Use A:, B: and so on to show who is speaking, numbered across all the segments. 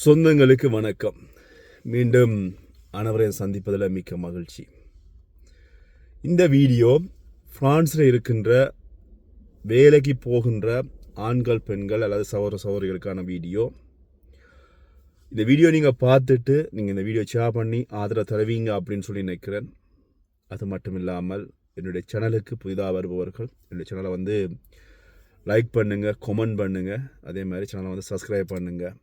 A: சொந்தங்களுக்கு வணக்கம். மீண்டும் அனைவரையும் சந்திப்பதில் மிக்க மகிழ்ச்சி. இந்த வீடியோ ஃப்ரான்ஸில் இருக்கின்ற வேலைக்கு போகின்ற ஆண்கள் பெண்கள் அல்லது சகோதர சகோதரிகளுக்கான வீடியோ. இந்த வீடியோ நீங்கள் பார்த்துட்டு நீங்கள் இந்த வீடியோ ஷேர் பண்ணி ஆதரவு தருவீங்க அப்படின்னு சொல்லி நினைக்கிறேன். அது மட்டும் இல்லாமல் என்னுடைய சேனலுக்கு புதிதாக வருபவர்கள் என்னுடைய சேனலை வந்து லைக் பண்ணுங்கள் கொமெண்ட் பண்ணுங்கள் அதே மாதிரி சேனலை வந்து சப்ஸ்கிரைப் பண்ணுங்கள்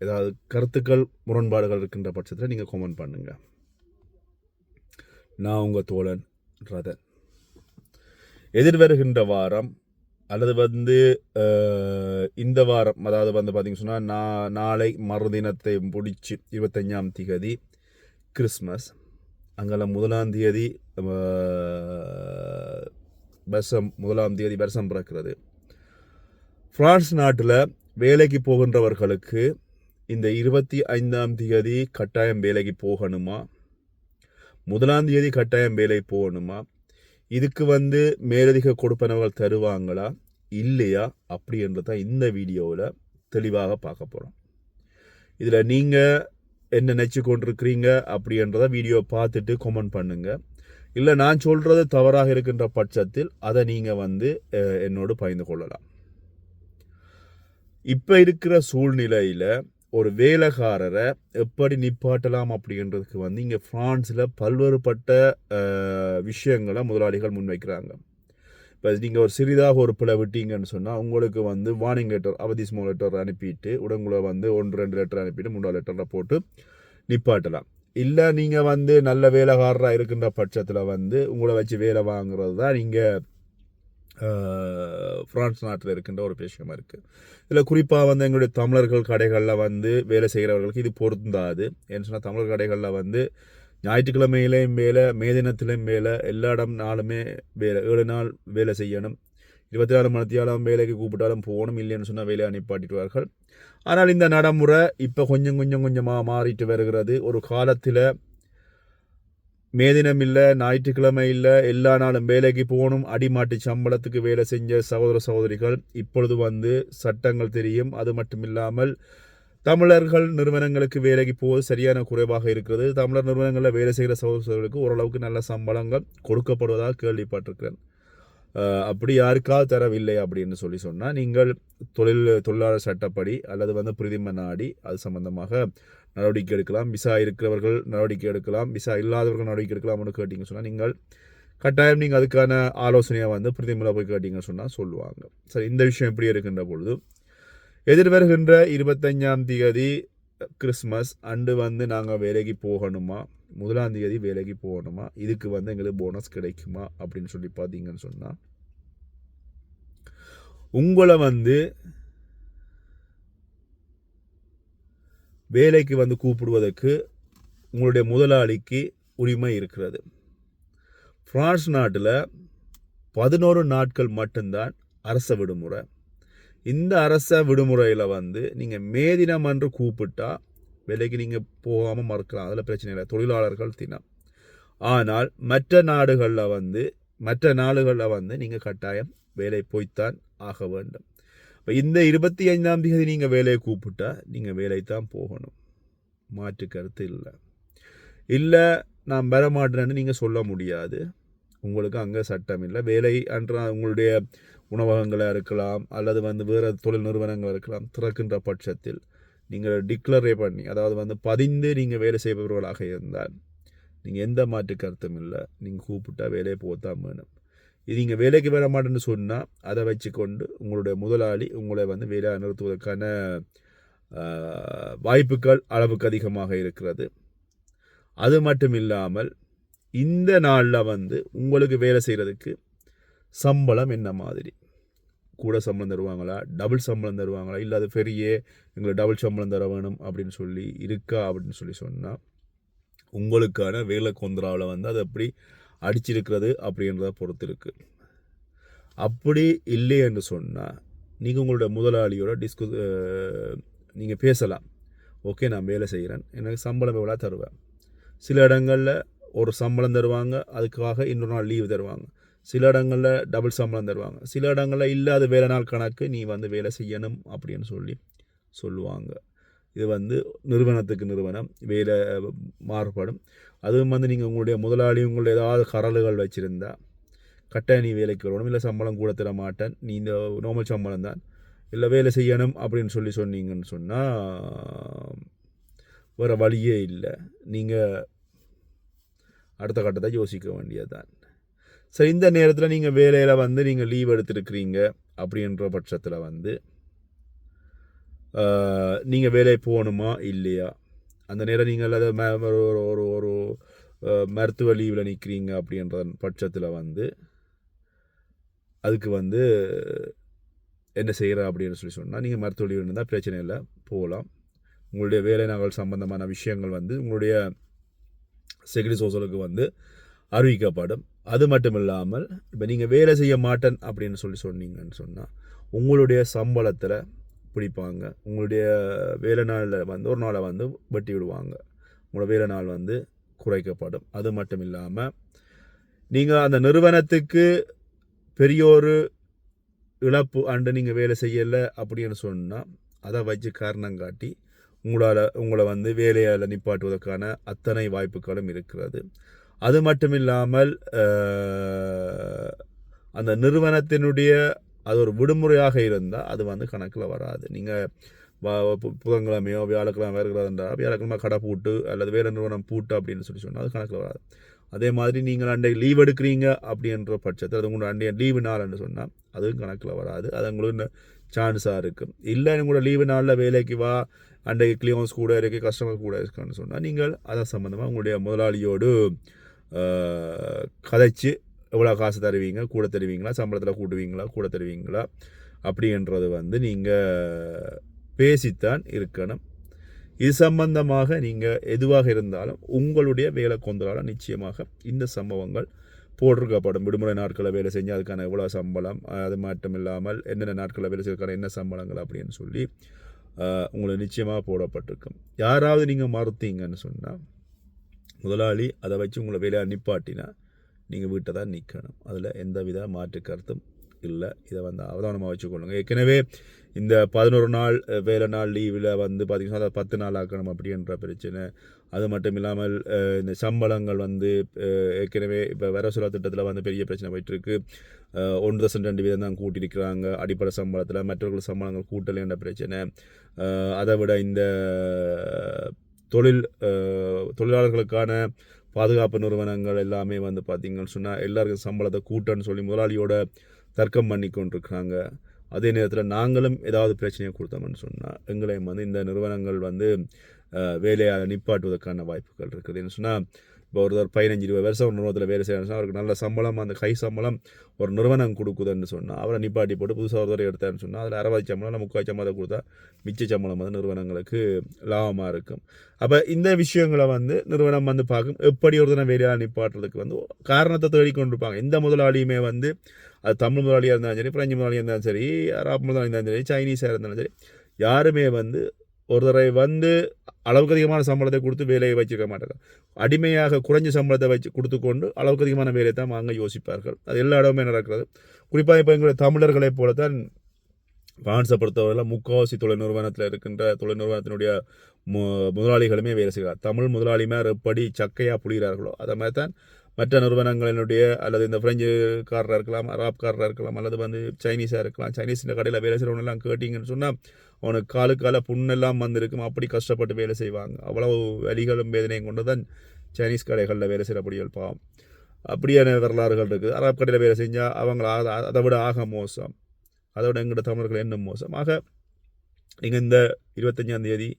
A: ஏதாவது கருத்துக்கள் முரண்பாடுகள் இருக்கின்ற பட்சத்தில் நீங்கள் கமெண்ட் பண்ணுங்கள் நான் உங்கள் தோழன் ரதன். எதிர்வருகின்ற வாரம் அல்லது வந்து இந்த வாரம் அதாவது வந்து பார்த்திங்க சொன்னால் நான் நாளை மறுதினத்தை முடிச்சு இருபத்தஞ்சாம் திகதி கிறிஸ்மஸ். அங்கெல்லாம் முதலாம் தேதி வருஷம் முதலாம் தேதி வருஷம் பிறக்கிறது. ஃப்ரான்ஸ் நாட்டில் வேலைக்கு போகின்றவர்களுக்கு இந்த இருபத்தி ஐந்தாம் தேதி கட்டாயம் வேலைக்கு போகணுமா? முதலாம் தேதி கட்டாயம் வேலை போகணுமா? இதுக்கு வந்து மேலதிக கொடுப்பனவர்கள் தருவாங்களா? இல்லையா? அப்படின்றத தான் இந்த வீடியோவில் தெளிவாக பார்க்க போகிறோம் இதில் நீங்கள் என்ன நினச்சி கொண்டிருக்கிறீங்க அப்படின்றத வீடியோ பார்த்துட்டு கமெண்ட் பண்ணுங்கள் இல்லை நான் சொல்கிறது தவறாக இருக்கின்ற பட்சத்தில் அதை நீங்கள் வந்து என்னோடு பகிர்ந்து கொள்ளலாம். இப்போ இருக்கிற சூழ்நிலையில் ஒரு வேலைக்காரரை எப்படி நிப்பாட்டலாம் அப்படின்றதுக்கு வந்து இங்கே ஃப்ரான்ஸில் பல்வேறுபட்ட விஷயங்களை முதலாளிகள் முன்வைக்கிறாங்க. இப்போ நீங்கள் ஒரு சிறிதாக ஒரு பிழை விட்டீங்கன்னு சொன்னால் உங்களுக்கு வந்து வார்னிங் லெட்டர் அவதிஸ்மோ லெட்டர் அனுப்பிட்டு உடம்புல வந்து ஒன்று ரெண்டு லெட்டர் அனுப்பிட்டு மூணாவது லெட்டரில் போட்டு நிப்பாட்டலாம். இல்லை நீங்கள் வந்து நல்ல வேலைக்காரராக இருக்கின்ற பட்சத்தில் வந்து உங்களை வச்சு வேலை வாங்குறது தான் நீங்கள் ஃப்ரான்ஸ் நாட்டில் இருக்கின்ற ஒரு விஷயமா இருக்குது இதில் குறிப்பாக வந்து எங்களுடைய தமிழர்கள் கடைகளில் வந்து வேலை செய்கிறவர்களுக்கு இது பொருந்தாது. ஏன்னு சொன்னால் தமிழர் கடைகளில் வந்து ஞாயிற்றுக்கிழமையிலையும் வேலை மே தினத்திலையும் வேலை எல்லா இடம் நாளுமே வேலை. ஏழு நாள் வேலை செய்யணும். இருபத்தி நாலு மணித்தியாலும் வேலைக்கு கூப்பிட்டாலும் போகணும் இல்லைன்னு சொன்னால் வேலையை அனுப்பாட்டிடுவார்கள் ஆனால் இந்த நடைமுறை இப்போ கொஞ்சம் கொஞ்சம் கொஞ்சமாக மாறிட்டு வருகிறது. ஒரு காலத்தில் மேதினம் இல்லை ஞாயிற்றுக்கிழமை இல்லை எல்லா நாளும் வேலைக்கு போகணும் அடிமாட்டு சம்பளத்துக்கு வேலை செஞ்ச சகோதர சகோதரிகள் இப்பொழுது வந்து சட்டங்கள் தெரியும். அது மட்டும் இல்லாமல் தமிழர்கள் நிறுவனங்களுக்கு வேலைக்கு போவது சரியான குறைவாக இருக்கிறது. தமிழர் நிறுவனங்களில் வேலை செய்கிற சகோதரர்களுக்கு ஓரளவுக்கு நல்ல சம்பளங்கள் கொடுக்கப்படுவதாக கேள்விப்பட்டிருக்கிறேன். அப்படி யாருக்காவது தரவில்லை அப்படின்னு சொல்லி சொன்னால் நீங்கள் தொழில் தொழிலாளர் சட்டப்படி அல்லது வந்து பிரதிம நாடி அது சம்பந்தமாக நடவடிக்கை எடுக்கலாம். விசா இருக்கிறவர்கள் நடவடிக்கை எடுக்கலாம். விசா இல்லாதவர்கள் நடவடிக்கை எடுக்கலாம்னு கேட்டிங்க சொன்னால் நீங்கள் கட்டாயம் நீங்கள் அதுக்கான ஆலோசனையை வந்து பிரதிமலை போய் கேட்டிங்கன்னு சொன்னால் சொல்லுவாங்க. சரி இந்த விஷயம் எப்படி இருக்கின்ற பொழுது எதிர்வருகின்ற இருபத்தஞ்சாம் தேதி கிறிஸ்மஸ் அண்டு வந்து நாங்கள் வேலைக்கு போகணுமா? முதலாம் தேதி வேலைக்கு போகணுமா? இதுக்கு வந்து எங்களுக்கு போனஸ் கிடைக்குமா? அப்படின்னு சொல்லி பார்த்தீங்கன்னு சொன்னால் உங்களை வந்து வேலைக்கு வந்து கூப்பிடுவதற்கு உங்களுடைய முதலாளிக்கு உரிமை இருக்கிறது. ஃப்ரான்ஸ் நாட்டில் பதினோரு நாட்கள் மட்டும்தான் அரச விடுமுறை. இந்த அரச விடுமுறையில் வந்து நீங்கள் மே தினம் அன்று கூப்பிட்டா வேலைக்கு நீங்கள் போகாமல் மறுக்கலாம். அதில் பிரச்சனை இல்லை. தொழிலாளர்கள் தினம். ஆனால் மற்ற நாடுகளில் வந்து மற்ற நாடுகளில் வந்து நீங்கள் கட்டாயம் வேலை போய்த்தான் ஆக வேண்டும். இப்போ இந்த இருபத்தி ஐந்தாம் தேதி நீங்கள் வேலையை கூப்பிட்டா நீங்கள் வேலைத்தான் போகணும். மாற்று கருத்து இல்லை. இல்லை நான் வர மாட்டேன்னு நீங்கள் சொல்ல முடியாது. உங்களுக்கு அங்கே சட்டம் இல்லை. வேலை அன்ற உங்களுடைய உணவகங்களாக இருக்கலாம் அல்லது வந்து வேறு தொழில் நிறுவனங்கள் இருக்கலாம் திறக்கின்ற பட்சத்தில் நீங்கள் டிக்ளரே பண்ணி அதாவது வந்து பதிந்து நீங்கள் வேலை செய்பவர்களாக இருந்தால் நீங்கள் எந்த மாற்று கருத்தும் இல்லை. நீங்கள் கூப்பிட்டா வேலையை போத்தான் வேணும். இது நீங்கள் வேலைக்கு வர மாட்டேன்னு சொன்னால் அதை வச்சுக்கொண்டு உங்களுடைய முதலாளி உங்களை வந்து வேலையை நிறுத்துவதற்கான வாய்ப்புகள் அளவுக்கு அதிகமாக இருக்கிறது. அது மட்டும் இல்லாமல் இந்த நாளில் வந்து உங்களுக்கு வேலை செய்கிறதுக்கு சம்பளம் என்ன மாதிரி? கூட சம்பளம் தருவாங்களா? டபுள் சம்பளம் தருவாங்களா? இல்லை அது பெரிய எங்களுக்கு டபுள் சம்பளம் தர வேணும் அப்படின்னு சொல்லி இருக்கா அப்படின்னு சொல்லி சொன்னால் உங்களுக்கான வேலை கொந்தராவில் வந்து அது எப்படி அடிச்சிருக்கிறது அப்படின்றத பொறுத்து இருக்குது அப்படி இல்லை என்று சொன்னால் நீங்கள் உங்களோட முதலாளியோட டிஸ்கு நீங்கள் பேசலாம். ஓகே நான் வேலை செய்கிறேன் எனக்கு சம்பளம் எவ்வளோ தருவேன்? சில இடங்களில் ஒரு சம்பளம் தருவாங்க அதுக்காக இன்னொரு நாள் லீவு தருவாங்க. சில இடங்களில் டபுள் சம்பளம் தருவாங்க. சில இடங்களில் இல்லாத வேலை நாள் கணக்கு நீ வந்து வேலை செய்யணும் அப்படின்னு சொல்லி சொல்லுவாங்க. இது வந்து நிறுவனத்துக்கு நிறுவனம் வேலை மாறுபடும். அதுவும் வந்து நீங்கள் உங்களுடைய முதலாளி உங்களுடைய ஏதாவது கரலுகள் வச்சுருந்தா கட்டாய நீ வேலைக்கு வரணும். இல்லை சம்பளம் கூட தர மாட்டேன் நீ இந்த நார்மல் சம்பளம் தான். இல்லை வேலை செய்யணும் அப்படின்னு சொல்லி சொன்னீங்கன்னு சொன்னால் வேறு வழியே இல்லை. நீங்கள் அடுத்த கட்டத்தை யோசிக்க வேண்டியதுதான். சரி இந்த நேரத்தில் நீங்கள் வேலையில் வந்து நீங்கள் லீவ் எடுத்துருக்கிறீங்க அப்படின்ற பட்சத்தில் வந்து நீங்கள் வேலையை போகணுமா இல்லையா? அந்த நேரம் நீங்கள் அதை ஒரு ஒரு ஒரு மருத்துவ லீவில் நிற்கிறீங்க அப்படின்ற பட்சத்தில் வந்து அதுக்கு வந்து என்ன செய்கிற அப்படின்னு சொல்லி சொன்னால் நீங்கள் மருத்துவ லீவ் இருந்தால் பிரச்சனை இல்லை போகலாம் உங்களுடைய வேலை நாங்கள் சம்பந்தமான விஷயங்கள் வந்து உங்களுடைய செக்யூரிட்டி சோசலுக்கு வந்து அறிவிக்கப்படும். அது மட்டும் இல்லாமல் இப்போ நீங்கள் வேலை செய்ய மாட்டேன் அப்படின்னு சொல்லி சொன்னீங்கன்னு சொன்னால் உங்களுடைய சம்பளத்தில் பிடிப்பாங்க. உங்களுடைய வேலை நாளில் வந்து ஒரு நாளை வந்து வெட்டி விடுவாங்க. உங்களோட வேலை நாள் வந்து குறைக்கப்படும். அது மட்டும் இல்லாமல் நீங்கள் அந்த நிறுவனத்துக்கு பெரிய ஒரு இழப்பு அண்டு நீங்கள் வேலை செய்யலை அப்படின்னு சொன்னால் அதை வச்சு காரணம் காட்டி உங்களால் உங்களை வந்து வேலையால் நிப்பாட்டுவதற்கான அத்தனை வாய்ப்புகளும் இருக்கிறது. அது மட்டும் இல்லாமல் அந்த நிறுவனத்தினுடைய அது ஒரு விடுமுறையாக இருந்தால் அது வந்து கணக்கில் வராது. நீங்கள் புதன்கிழமையோ வியாழக்கிழமை இருக்கிறதா வியாழக்கிழமை கடை பூட்டு அல்லது வேறு நிறுவனம் பூட்டு அப்படின்னு சொல்லி சொன்னால் அது கணக்கில் வராது. அதே மாதிரி நீங்கள் அண்டை லீவ் எடுக்கிறீங்க அப்படின்ற பட்சத்தில் அது உங்களோட அன்றைய லீவு நாள்னு சொன்னால் அதுவும் கணக்கில் வராது. அது உங்களுக்கு சான்ஸாக இருக்கும் இல்லை உங்களோட லீவு நாளில் வேலைக்கு வா அன்றைக்கு கிளியன்ஸ் கூட இருக்குது கஸ்டமர் கூட இருக்கான்னு சொன்னால் நீங்கள் அதை சம்மந்தமாக உங்களுடைய முதலாளியோடு கதைச்சு எவ்வளோ காசு தருவீங்க கூட தருவீங்களா சம்பளத்தில் கூட்டுவீங்களா கூட தருவீங்களா அப்படின்றது வந்து நீங்கள் பேசித்தான் இருக்கணும். இது சம்பந்தமாக நீங்கள் எதுவாக இருந்தாலும் உங்களுடைய வேலை கொந்தலால் நிச்சயமாக இந்த சம்பவங்கள் போட்டிருக்கப்படும் விடுமுறை நாட்களில் வேலை செஞ்சு அதுக்கான எவ்வளோ சம்பளம் அது மட்டும் இல்லாமல் என்னென்ன நாட்களில் வேலை செய்யறதுக்கான என்ன சம்பளங்கள் அப்படின்னு சொல்லி உங்களை நிச்சயமாக போடப்பட்டிருக்கும். யாராவது நீங்கள் மறுத்தீங்கன்னு சொன்னால் முதலாளி அதை வச்சு உங்களை வேலையாக நிப்பாட்டினா நீங்கள் வீட்டை தான் நிற்கணும் அதில் எந்த வித மாற்று கருத்தும் இல்லை. இதை வந்து அவதானமாக வச்சுக்கொள்ளுங்க. ஏற்கனவே இந்த பதினோரு நாள் வேலை நாள் லீவில் வந்து பார்த்திங்கன்னா அதை பத்து நாள் ஆக்கணும் அப்படின்ற பிரச்சனை. அது மட்டும் இல்லாமல் இந்த சம்பளங்கள் வந்து ஏற்கனவே இப்போ வர திட்டத்தில் வந்து பெரிய பிரச்சனை போயிட்டுருக்கு. ஒன்று தசம் ரெண்டு வீதம் தான் கூட்டியிருக்கிறாங்க. அடிப்படை சம்பளத்தில் மற்றவர்கள் சம்பளங்கள் கூட்டலைன்ற பிரச்சனை. அதை விட இந்த தொழில் தொழிலாளர்களுக்கான பாதுகாப்பு நிறுவனங்கள் எல்லாமே வந்து பார்த்திங்கன்னு சொன்னால் எல்லாருக்கும் சம்பளத்தை கூட்டன்னு சொல்லி முதலாளியோட தர்க்கம் பண்ணி கொண்டிருக்கிறாங்க. அதே நேரத்தில் நாங்களும் ஏதாவது பிரச்சனையை கொடுத்தோம்னு சொன்னால் எங்களையும் வந்து இந்த நிறுவனங்கள் வந்து வேலையை நிப்பாட்டுவதற்கான வாய்ப்புகள் இருக்குது. சொன்னால் இப்போ ஒருத்தர் பதினஞ்சு இருபது வருஷம் ஒரு நிறுவனத்தில் வேலை செய்யணும்னா அவருக்கு நல்ல சம்பளம் அந்த கை சம்பளம் ஒரு நிறுவனம் கொடுக்குதுன்னு சொன்னால் அவரை நிப்பாட்டி போட்டு புதுசாக ஒருத்தர் எடுத்தாருன்னு சொன்னால் அதில் அறுபது சம்பளம் இல்லை முக்கால் சம்பளம் கொடுத்தா மிச்ச சம்பளம் வந்து நிறுவனங்களுக்கு லாபமாக இருக்கும். அப்போ இந்த விஷயங்களை வந்து நிறுவனம் வந்து பார்க்கும். எப்படி ஒருத்தனை வேலையாக நிப்பாட்டுறதுக்கு வந்து காரணத்தை தேடிக்கொண்டிருப்பாங்க. எந்த முதலாளியுமே வந்து அது தமிழ் முதலாளியாக இருந்தாலும் சரி பிரெஞ்சு முதலாளியாக இருந்தாலும் சரி அராப் முதலாளியாக இருந்தாலும் சரி சைனீஸாக இருந்தாலும் சரி யாருமே வந்து ஒருத்தரை வந்து அளவுக்கு அதிகமான சம்பளத்தை கொடுத்து வேலையை வச்சிருக்க மாட்டாங்க அடிமையாக குறைஞ்ச சம்பளத்தை வச்சு கொடுத்து கொண்டு அளவுக்கு அதிகமான வேலையை தான் வாங்க யோசிப்பார்கள். அது எல்லா இடமுமே நடக்கிறது. குறிப்பாக இப்போ எங்களுடைய தமிழர்களைப் போல தான் பிரான்ஸை பொறுத்தவரையில் முக்காவாசி தொழில் நிறுவனத்தில் இருக்கின்ற தொழில் நிறுவனத்தினுடைய மு முதலாளிகளுமே வேலை செய்கிறார் தமிழ் முதலாளிமார் எப்படி சக்கையாக புரிகிறார்களோ அதை மாதிரி தான் மற்ற நிறுவனங்களினுடைய அல்லது இந்த ஃப்ரெஞ்சுக்காரராக இருக்கலாம் அராப்காரராக இருக்கலாம் அல்லது வந்து சைனீஸாக இருக்கலாம் சைனீஸ் இந்த கடையில் வேலை செய்கிறவனெல்லாம் கேட்டிங்கன்னு சொன்னால் அவனுக்கு காலுக்கு கால புண்ணெல்லாம் வந்திருக்கும். அப்படி கஷ்டப்பட்டு வேலை செய்வாங்க. அவ்வளவு வலிகளும் வேதனையும் கொண்டு தான் சைனீஸ் கடைகளில் வேலை செய்கிறபடிகள் பாவம். அப்படியான வரலாறுகள் இருக்குது. அராப் கடையில் வேலை செஞ்சால் அவங்கள அதை விட ஆக மோசம். அதை விட எங்களோட தமிழர்கள் என்ன மோசம். ஆக நீங்கள் இந்த இருபத்தஞ்சாம் தேதி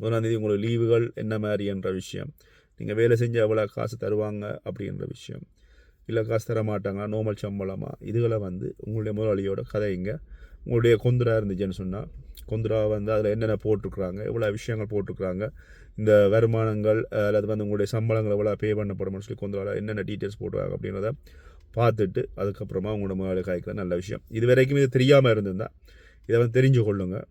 A: முதலாம் தேதி உங்களுக்கு லீவுகள் என்ன மாதிரி என்ற விஷயம். நீங்கள் வேலை செஞ்சு எவ்வளோ காசு தருவாங்க அப்படின்ற விஷயம். இல்லை காசு தர மாட்டாங்களா? நோமல் சம்பளமாக இதுகளை வந்து உங்களுடைய முதலாளியோட கதைங்க. உங்களுடைய கொந்தரா இருந்துச்சுன்னு சொன்னால் கொந்துரா வந்து அதில் என்னென்ன போட்டிருக்குறாங்க? எவ்வளோ விஷயங்கள் போட்டிருக்குறாங்க. இந்த வருமானங்கள் அல்லது வந்து உங்களுடைய சம்பளங்கள் எவ்வளோ பே பண்ணப்படும்னு சொல்லி கொந்துராவில் என்னென்ன டீட்டெயில்ஸ் போடுறாங்க அப்படின்றத பார்த்துட்டு அதுக்கப்புறமா உங்களோட முதலாளி காய்க்கிற நல்ல விஷயம். இது வரைக்கும் இது தெரியாமல் இருந்திருந்தால் இதை வந்து தெரிஞ்சு கொள்ளுங்கள்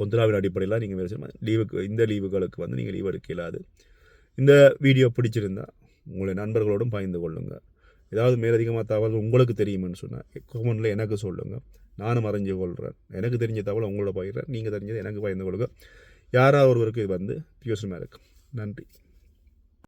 A: கொந்தராவின் அடிப்படையில் நீங்கள் வேலை செய்யணும். லீவுக்கு இந்த லீவுகளுக்கு வந்து நீங்கள் லீவ் எடுக்க இல்லாது இந்த வீடியோ பிடிச்சிருந்தா உங்களுடைய நண்பர்களோடும் பகிர்ந்து கொள்ளுங்கள் ஏதாவது மேலதிகமாக தகவல் உங்களுக்கு தெரியுமென்னு சொன்னால் கமெண்டில் எனக்கு சொல்லுங்கள் நானும் அறிஞ்சு கொள்கிறேன் எனக்கு தெரிஞ்ச தகவலை உங்களோட பகிர்றேன். நீங்கள் தெரிஞ்சது எனக்கு பகிர்ந்து கொள்ளுங்கள் யாராவது ஒருவருக்கு இது வந்து பிரயோசனமாக இருக்கும் நன்றி.